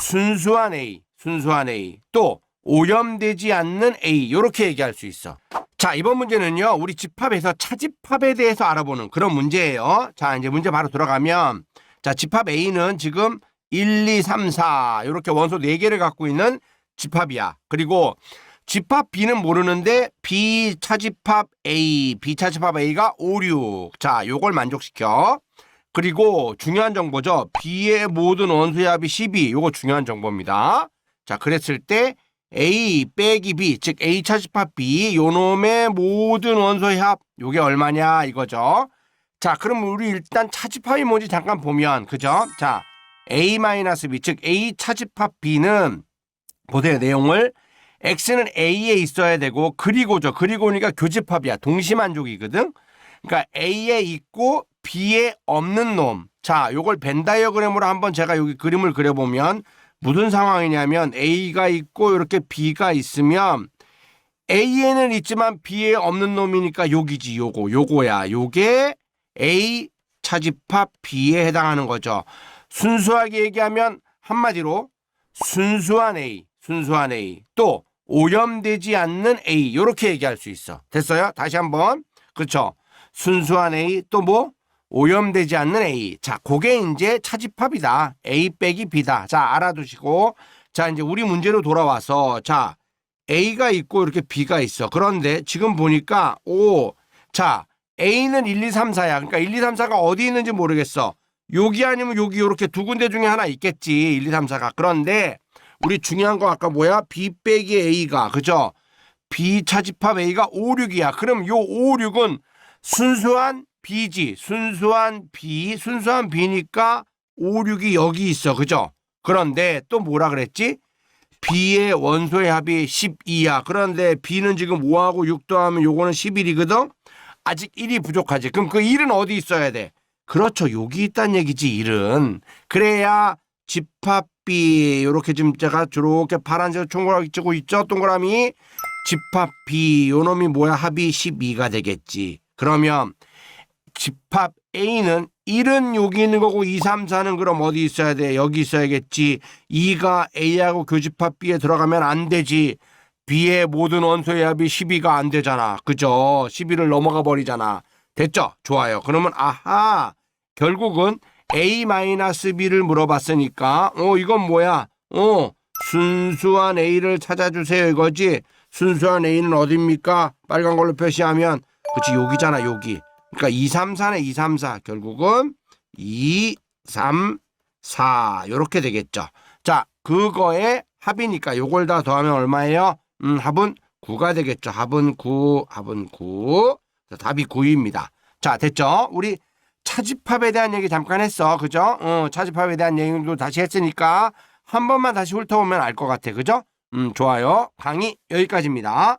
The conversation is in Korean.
순수한 A, 순수한 A, 또 오염되지 않는 A 이렇게 얘기할 수 있어. 자 이번 문제는요 우리 집합에서 차집합에 대해서 알아보는 그런 문제예요. 자 이제 문제 바로 들어가면 자 집합 A는 지금 1, 2, 3, 4 이렇게 원소 4개를 갖고 있는 집합이야. 그리고 집합 B는 모르는데 B 차집합 A, B 차집합 A가 5, 6. 자 요걸 만족시켜. 그리고 중요한 정보죠. B의 모든 원소의 합이 12. 요거 중요한 정보입니다. 자, 그랬을 때 A 빼기 B, 즉 A 차집합 B 요놈의 모든 원소의 합 요게 얼마냐 이거죠. 자, 그럼 우리 일단 차집합이 뭔지 잠깐 보면 그죠? 자, A 마이너스 즉 A 차집합 B는 보세요 내용을 X는 A에 있어야 되고 그리고죠. 그리고니까 교집합이야. 동시만족이거든. 그러니까 A에 있고 B에 없는 놈. 자, 요걸 벤 다이어그램으로 한번 제가 여기 그림을 그려보면 무슨 상황이냐면 A가 있고 이렇게 B가 있으면 A에는 있지만 B에 없는 놈이니까 여기지 요거 요거야. 요게 A 차집합 B에 해당하는 거죠. 순수하게 얘기하면 한마디로 순수한 A, 순수한 A 또 오염되지 않는 A 이렇게 얘기할 수 있어. 됐어요? 다시 한번 그렇죠. 순수한 A 또 뭐 오염되지 않는 A. 자, 그게 이제 차집합이다. A 빼기 B다. 자, 알아두시고 자 이제 우리 문제로 돌아와서 자 A가 있고 이렇게 B가 있어. 그런데 지금 보니까 오, 자 A는 1, 2, 3, 4야. 그러니까 1, 2, 3, 4가 어디 있는지 모르겠어. 여기 아니면 여기 이렇게 두 군데 중에 하나 있겠지. 1, 2, 3, 4가. 그런데 우리 중요한 거 아까 뭐야? B 빼기 A가 그죠? B 차집합 A가 5, 6이야. 그럼 요 5, 6은 순수한 B지. 순수한 B, 순수한 B니까 5, 6이 여기 있어. 그죠? 그런데 또 뭐라 그랬지? B의 원소의 합이 12야. 그런데 B는 지금 5하고 6 더하면 요거는 11이거든? 아직 1이 부족하지. 그럼 그 1은 어디 있어야 돼? 그렇죠. 여기 있단 얘기지, 1은. 그래야 집합 B 요렇게 지금 제가 저렇게 파란색 총괄하게 찍고 있죠 동그라미 집합 B 요놈이 뭐야 합이 12가 되겠지 그러면 집합 A는 1은 여기 있는 거고 2, 3, 4는 그럼 어디 있어야 돼? 여기 있어야겠지. 2가 A하고 교집합 B에 들어가면 안 되지. B의 모든 원소의 합이 12가 안 되잖아. 그죠? 12를 넘어가 버리잖아. 됐죠? 좋아요. 그러면 아하! 결국은 A-B를 물어봤으니까 어 이건 뭐야? 어 순수한 A를 찾아주세요 이거지. 순수한 A는 어딥니까? 빨간 걸로 표시하면. 그치 여기잖아 여기. 그러니까 2, 3, 4네 2, 3, 4 결국은 2, 3, 4 요렇게 되겠죠. 자 그거의 합이니까 요걸 다 더하면 얼마예요? 음 합은 9가 되겠죠. 합은 9, 합은 9. 답이 9입니다. 자 됐죠? 우리 차집합에 대한 얘기 잠깐 했어. 그죠? 어, 차집합에 대한 얘기도 다시 했으니까 한 번만 다시 훑어보면 알 것 같아. 그죠? 음, 좋아요. 강의 여기까지입니다.